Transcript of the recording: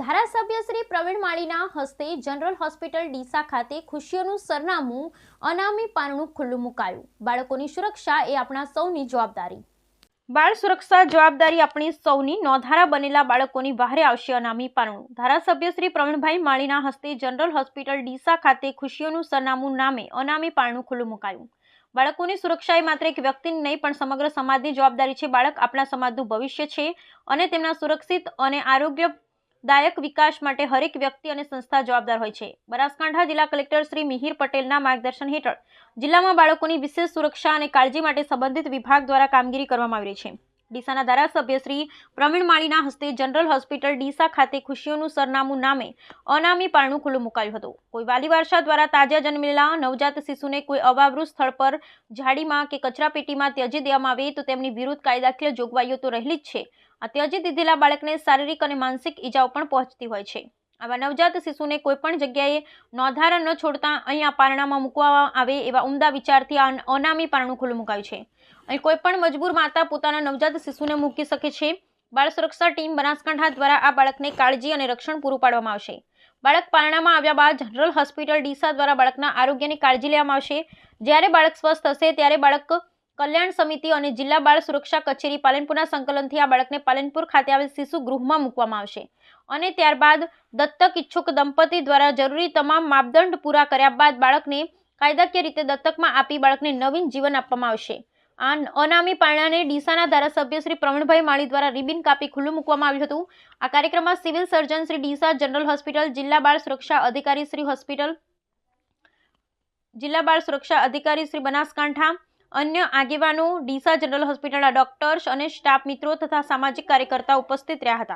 ધારાસભ્ય શ્રી પ્રવીણ માળીના હસ્તે general hospital Deesa ખાતે ખુશીઓનું સરનામું, અનામી પારણું ખુલ્લું મુકાયું. બાળકોની સુરક્ષા એ આપણા સૌની જવાબદારી. બાળ સુરક્ષા જવાબદારી આપણી સૌની નોંધારા બનેલા બાળકોની બહારે આવશે અનામી પારણું ધારાસભ્ય શ્રી પ્રવીણભાઈ માળીના હસ્તે જનરલ હોસ્પિટલ ડીસા ખાતે ખુશીઓનું સરનામું નામે અનામી પારણું ખુલ્લું મુકાયું. બાળકોની સુરક્ષા એ માત્ર એક વ્યક્તિની નહીં, પણ સમગ્ર સમાજની જવાબદારી છે. બાળક આપણા સમાજનું ભવિષ્ય છે અને તેમના સુરક્ષિત અને આરોગ્યદાયક વિકાસ માટે હરેક વ્યક્તિ અને સંસ્થા જવાબદાર હોય છે. બનાસકાંઠા જિલ્લા કલેક્ટર શ્રી મિહિર પટેલના માર્ગદર્શન હેઠળ જિલ્લામાં બાળકોની વિશેષ સુરક્ષા અને કાળજી માટે સંબંધિત વિભાગ દ્વારા કામગીરી કરવામાં આવી રહી છે. ડીસાના ધારાસભ્ય શ્રી પ્રવીણ માળીના હસ્તે જનરલ હોસ્પિટલ ડીસા ખાતે ખુશીઓનું સરનામું નામે અનામી પારણું ખુલ્લું મુકાયું હતું. કોઈ વાલી વારસા દ્વારા તાજા જન્મેલા નવજાત શિશુને કોઈ અવાવૃત સ્થળ પર ઝાડીમાં કે કચરાપેટીમાં ત્યજી દેવામાં આવે તો તેમની વિરુદ્ધ કાયદાકીય જોગવાઈઓ તો રહેલી જ છે. આ ત્યજી દીધેલા બાળકને શારીરિક અને માનસિક ઈજાઓ પણ પહોંચતી હોય છે. આવા નવજાત શિશુને કોઈ પણ જગ્યાએ નોંધારા ન છોડતા અહીંયા પારણામાં મૂકવામાં આવે એવા ઉમદા વિચારથી આ અનામી પારણું ખુલ્લું મુકાયું છે. અહીં કોઈપણ મજબૂર માતા પોતાના નવજાત શિશુને મૂકી શકે છે. બાળ સુરક્ષા ટીમ બનાસકાંઠા દ્વારા આ બાળકને કાળજી અને રક્ષણ પૂરું પાડવામાં આવશે. બાળક પારણામાં આવ્યા બાદ જનરલ હોસ્પિટલ ડીસા દ્વારા બાળકના આરોગ્યની કાળજી લેવામાં આવશે. જ્યારે બાળક સ્વસ્થ હશે ત્યારે બાળક કલ્યાણ સમિતિ અને જિલ્લા બાળ સુરક્ષા કચેરી પાલનપુરના સંકલનથી આ બાળકને પાલનપુર ખાતે આવેલ શિશુ ગૃહમાં મૂકવામાં આવશે. અને ત્યારબાદ દત્તક ઈચ્છુક દંપતી દ્વારા જરૂરી તમામ માપદંડ પૂરા કર્યા બાદ બાળકને કાયદાકીય રીતે દત્તકમાં આપી બાળકને નવીન જીવન આપવામાં આવશે. આ અનામી પારણાને ડીસાના ધારાસભ્ય શ્રી પ્રવીણભાઈ માળી દ્વારા રિબિન કાપી ખુલ્લું મૂકવામાં આવ્યું હતું. આ કાર્યક્રમમાં civil surgeon Shri Deesa general hospital, જિલ્લા બાળ સુરક્ષા અધિકારી શ્રી હોસ્પિટલ, જિલ્લા બાળ સુરક્ષા અધિકારી શ્રી બનાસકાંઠા અન્ય આગેવાનો ડીસા જનરલ હોસ્પિટલના ડોક્ટર્સ અને સ્ટાફ મિત્રો તથા સામાજિક કાર્યકર્તા ઉપસ્થિત રહ્યા હતા.